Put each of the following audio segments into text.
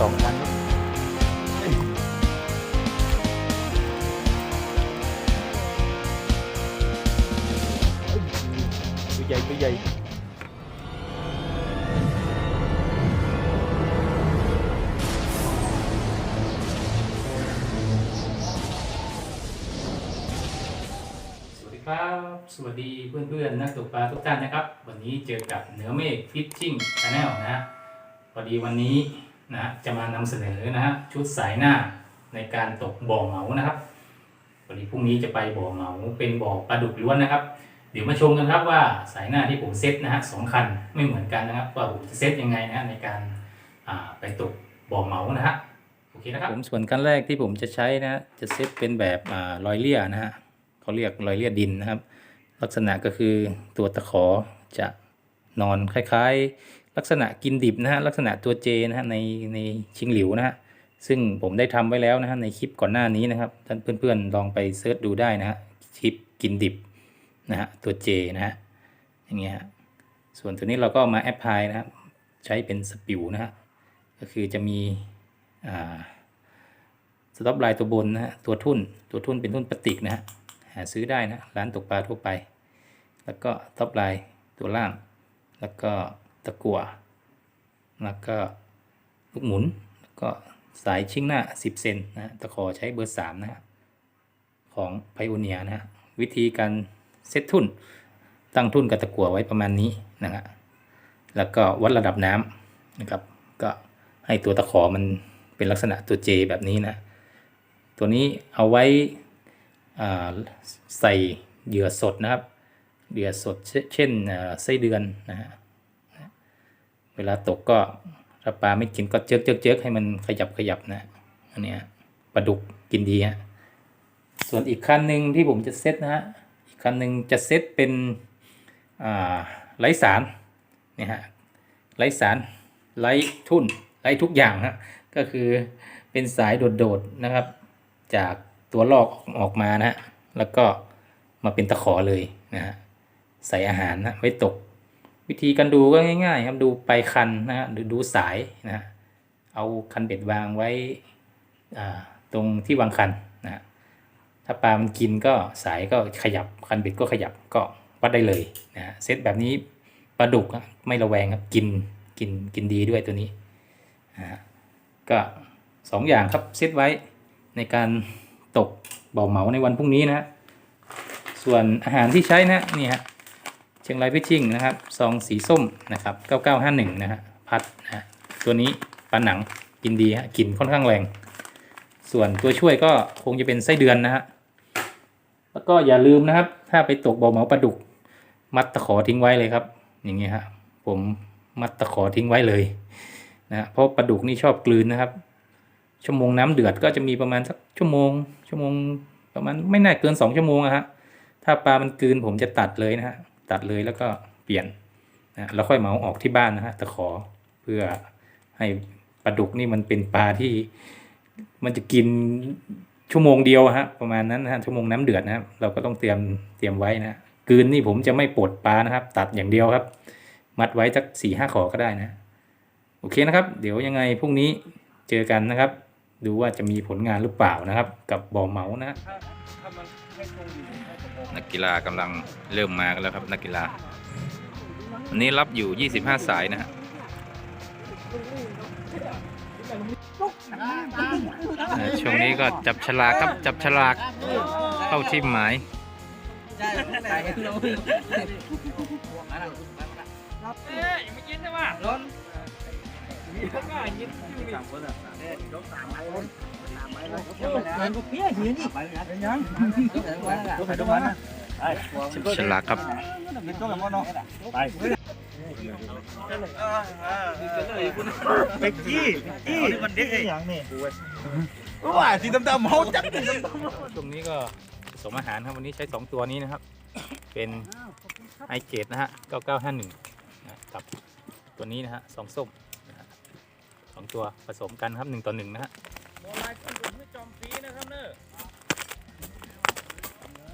สองชั้นตัวใหญ่ตัวใหญ่สวัสดีครับสวัสดีเพื่อนๆนักตกปลาทุกท่านนะครับ วันนี้เจอกับเหนือเมฆฟิชชิ่งชาแนลนะพอดีวันนี้ นะจะมานำเสนอนะฮะชุดสายหน้าในการตกบ่อเหมานะครับวันนี้พรุ่งนี้จะไปบ่อเหมาเป็นบ่อปลาดุกล้วนนะครับ เดี๋ยวมาชมกันครับว่าสายหน้าที่ผมเซตนะฮะสองคันไม่เหมือนกันนะครับว่าผมจะเซตยังไงนะในการไปตกบ่อเหมานะฮะโอเคนะครับผมส่วนกันแรกที่ผมจะใช้นะจะเซตเป็นแบบรอยเลี่ยนะฮะเขาเรียกรอยเลี่ยดดินนะครับ ลักษณะก็คือตัวตะขอจะนอนคล้าย ๆ ลักษณะกินดิบนะฮะลักษณะตัวเจนะฮะในในชิงหลิวนะฮะซึ่งผมได้ทำไว้แล้วนะฮะในคลิปก่อนหน้านี้นะครับท่านเพื่อนๆลองไปเซิร์ชดูได้นะฮะคลิปกินดิบนะฮะตัวเจนะฮะอย่างเงี้ยส่วนตัวนี้เราก็มาแอปพลายนะครับใช้เป็นสปิวนะฮะก็คือจะมีอ่าสต็อปไลน์ตัวบนนะฮะตัวทุ่นตัวทุ่นเป็นทุ่นพลาสติกนะฮะหาซื้อได้นะร้านตกปลาทั่วไป แล้วก็ท็อปไลน์ตัวล่าง แล้วก็ ตะกั่วแล้วก็ลูกหมุนแล้วก็สายชิ่งหน้า 10 เซนนะตะขอใช้เบอร์ 3 นะของไพโอเนียนะวิธีการเซตทุ่นตั้งทุ่นกับตะกั่วไว้ประมาณนี้นะฮะแล้วก็วัดระดับน้ำนะครับ ก็ให้ตัวตะขอมันเป็นลักษณะตัว J แบบนี้นะ ตัวนี้เอาไว้ใส่เหยื่อสดนะครับ เหยื่อสดเช่นไส้เดือนนะฮะ วลาตกก็ถ้าปลาไม่กินก็เจิกเจิกเจิกให้มันขยับขยับนะอันเนี้ยปลาดุกกินดีฮะส่วนอีกคันหนึ่งที่ผมจะเซตนะฮะอีกคันหนึ่งจะเซตเป็นอ่าไร้สารนี่ฮะไร้สารไร้ทุ่นไร้ทุกอย่างฮะก็คือเป็นสายโดดๆนะครับ จากตัวลอกออกมานะฮะแล้วก็มาเป็นตะขอเลยนะฮะใส่อาหารนะไว้ตก วิธีการดูก็ง่าย ๆ ครับดูปลายคันนะฮะหรือดูสายนะฮะเอาคันเบ็ดวางไว้ตรงที่วางคันนะฮะถ้าปลามันกินก็สายก็ขยับคันเบ็ดก็ขยับก็วัดได้เลยนะเซตแบบนี้ปลาดุกอะไม่ระแวงครับกินกินกินดีด้วยตัวนี้นะฮะก็สองอย่างครับเซตไว้ในการตกบ่อเหมาในวันพรุ่งนี้นะฮะส่วนอาหารที่ใช้นะนี่ฮะ ชียงรายพิชิ่งนะครับซองสีส้มนะครับ 9951 นะฮะพัดนะฮะตัวนี้ปลาหนังกินดีฮะกลิ่นค่อนข้างแรง ส่วนตัวช่วยก็คงจะเป็นไส้เดือนนะฮะแล้วก็อย่าลืมนะครับ ถ้าไปตกบ่อเหมาปลาดุก มัดตะขอทิ้งไว้เลยครับ อย่างเงี้ยฮะผมมัดตะขอทิ้งไว้เลยนะฮะเพราะปลาดุกนี่ชอบกลืนนะครับ ชั่วโมงน้ำเดือดก็จะมีประมาณสักชั่วโมง ชั่วโมงประมาณไม่น่าเกินสองชั่วโมงอะฮะถ้าปลามันกลืนผมจะตัดเลยนะฮะ ตัดเลยแล้วก็เปลี่ยนนะแล้วค่อยเหมาออกที่บ้านนะฮะตะขอเพื่อให้ปลาดุกนี่มันเป็นปลาที่มันจะกินชั่วโมงเดียวฮะประมาณนั้นฮะชั่วโมงน้ำเดือดนะครับเราก็ต้องเตรียมเตรียมไว้นะกืนนี่ผมจะไม่ปลดปลานะครับ ตัดอย่างเดียวครับ มัดไว้สักสี่ห้าขอก็ได้นะ โอเคนะครับ เดี๋ยวยังไงพรุ่งนี้เจอกันนะครับ ดูว่าจะมีผลงานหรือเปล่านะครับ กับบ่อเหมานะนั กกีฬากำลังเริ่มมากันแล้วครับนักกีฬาวันนี้รับอยู่ 25 สายนะฮะอ่าช่วงนี้ก็จับฉลากครับจับฉลากเข้าที่หมาย จับฉลากครับไปจี้จี้มันเด็กอย่างนี้ว่าสีดำๆเฮาจัดช่วงนี้ก็ผสมอาหารครับวันนี้ใช้2ตัวนี้นะครับ เป็นไอเกตนะฮะ9951นะกับตัวนี้นะฮะสองส้มสองตัวผสมกันครับ1ต่อ1นะฮะ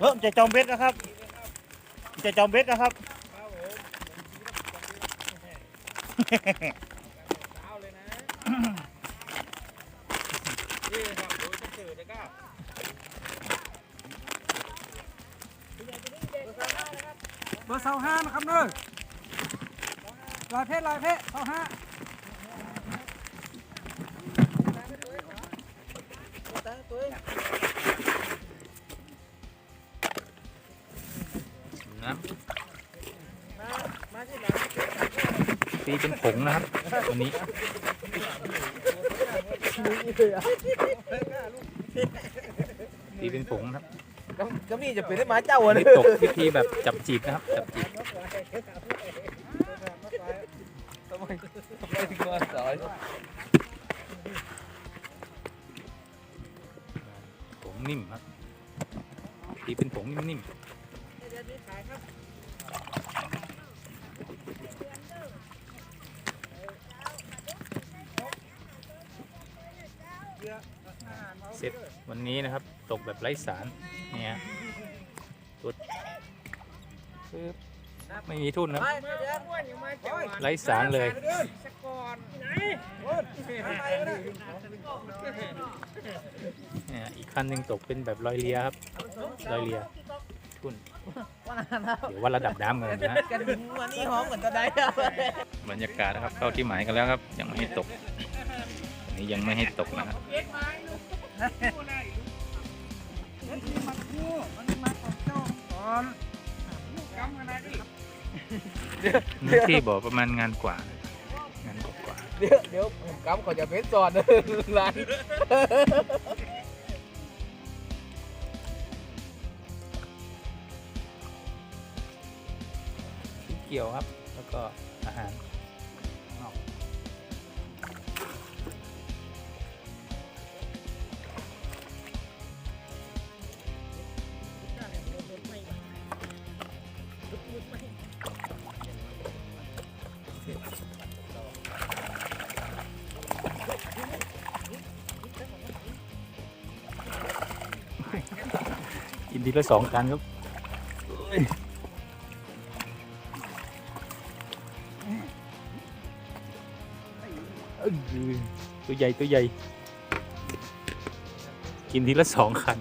เฮ้ยจะจอมเบ็ดนะครับ จะจอมเบ็ดนะครับเบอร์เสาห้านะครับเนอะลายเพชรลายเพชรเสาห้า ตีเป็นผงนะครับวันนี้ตีเป็นผงนะครับก็นี่จะเป็นได้หมาเจ้าอัอะนเนี่นี้ยตกวิธีแบบจับจีบนะครับ จับจีบทำไมทำไมถึงมาสอนผงนิ่มครับตีเป็นผงนิ่มๆ เสร็จวันนี้นะครับตกแบบไร้สารเนี่ยตัวปึ๊บไม่มีทุนนะไร้สารเลยเนี่ยอีกคันหนึ่งตกเป็นแบบลอยเรือครับลอยเรือทุนเดี๋ยวว่าระดับน้ำกันนะกันวันนี้หอมเหมือนตะไดอะบรรยากาศนะครับเข้าที่หมายกันแล้วครับ ยังไม่ให้ตกนนี้ยังไม่ให้ตกนะครับ พื้นที่บ่อประมาณงานกว่างานกว่า เดี๋ยวเดี๋ยวผมกำเขาจะเป็นสอนร้านที่เกี่ยวครับ แล้วก็อาหาร กินทีละสองคันครับตัวใหญ่ตัวใหญ่ กินทีละสองคัน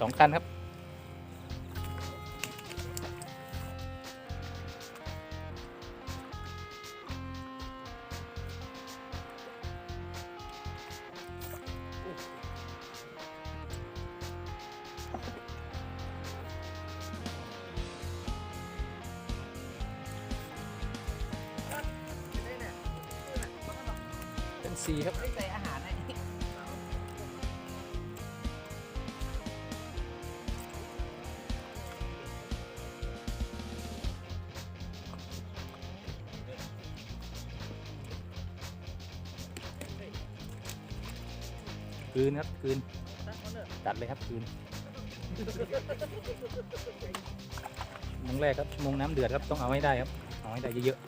สองคันครับ เป็นสีครับใส่อาหารให้คืนครับคืนตัดเลยครับคืนชั่วโมงแรกครับชั่วโมงน้ำเดือดครับต้องเอาให้ได้ครับเอาให้ได้เยอะดั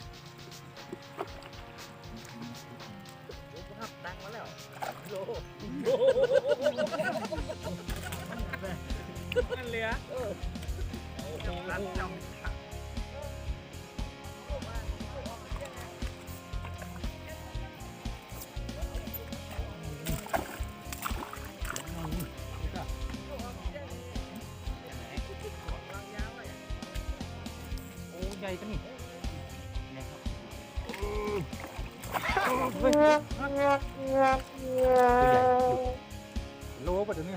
ๆโอ้ใหญ่กันนี่ตัวใหญ่โลป่ะเดี๋ยวนี้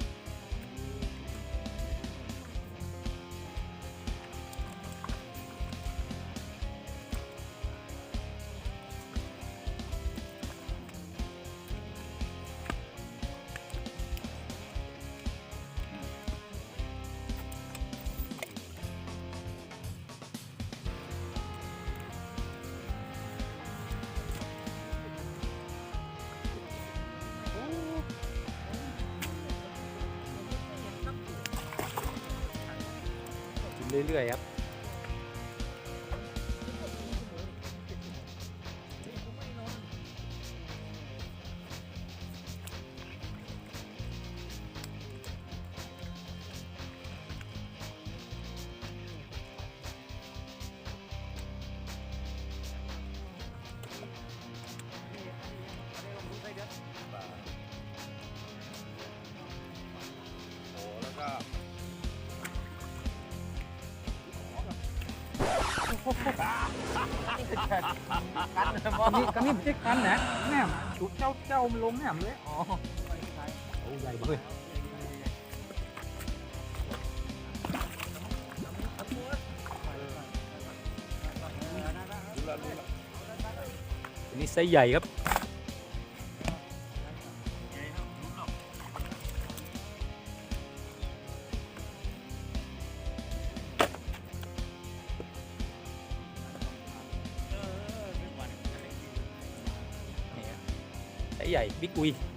เรื่อยๆครับ กันเลยก็นี่ไม่ใช่คันนะแหนมจุดเจ้าเจ้ามันลงแหนมเลยอ๋อโอ้ใหญ่เบ้ยนี่ไซส์ใหญ่ครับ ไซ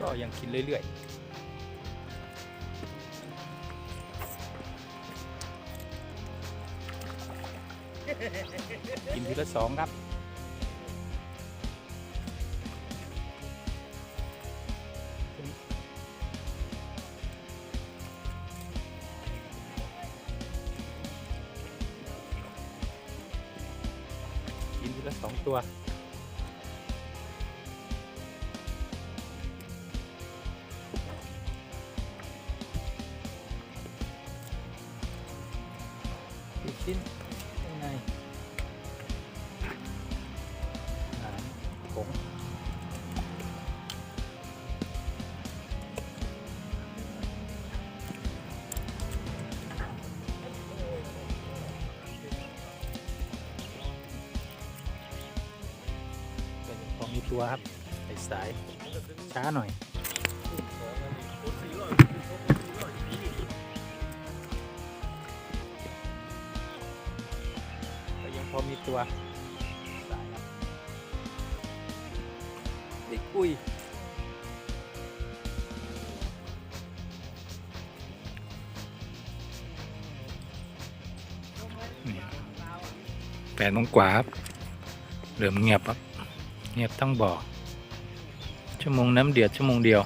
ก็ยังกินเรื่อยๆ กินทีละสองครับกินทีละสองตัว ยังพอมีตัวครับใส่สายช้าหน่อยก็ยังพอมีตัวสายครับเด็กอุ้ยแปดโมงกว่าครับเริ่มเงียบครับ เงียบทั้งบ่อ ชั่วโมงน้ำเดือดชั่วโมงเดียว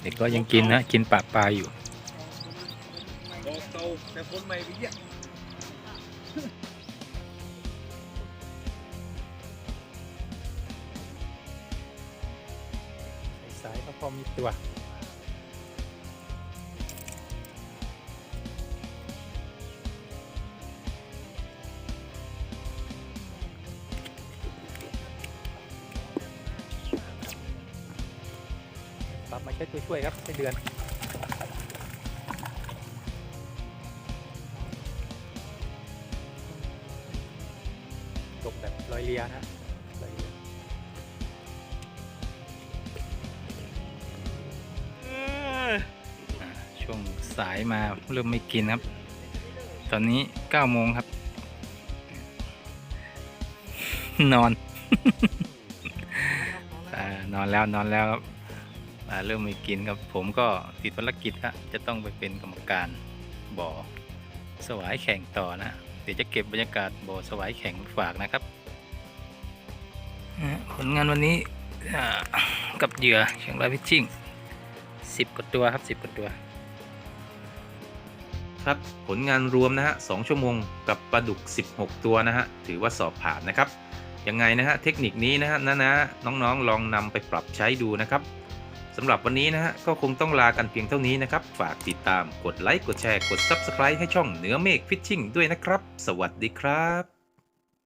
เด็กก็ยังกินนะ กินปลาปลาอยู่บอกเตาแต่คนใหม่ไปเยี่ยสายก็พอมีตัว ช้ตัวช่วยครับใช้เดือนตกแบบลอยเรียนะลอยเรียช่วงสายมาเริ่มไม่กินครับ ตอนนี้9โมงครับ นอน นอนแล้วนอนแล้วครับ เริ่มไม่กินครับผมก็ติดภารกิจครับจะต้องไปเป็นกรรมการบ่อสวายแข่งต่อนะ เดี๋ยวจะเก็บบรรยากาศบ่อสวายแข่งมาฝากนะครับอ่าผลงานวันนี้อ่ากับเหยื่อเชียงรายพิชชิ่งสิบกว่าตัวครับสิบกว่าตัว ครับผลงานรวมนะฮะ2ชั่วโมงกับปลาดุก 16 ตัวนะฮะถือว่าสอบผ่านนะครับยังไงนะฮะเทคนิคนี้นะฮะนะนะน้องๆลองนำไปปรับใช้ดูนะครับ สำหรับวันนี้นะฮะก็คงต้องลากันเพียงเท่านี้นะครับ ฝากติดตามกดไลค์กดแชร์กด Subscribe ให้ช่องเหนือเมฆฟิชชิ่งด้วยนะครับ สวัสดีครับ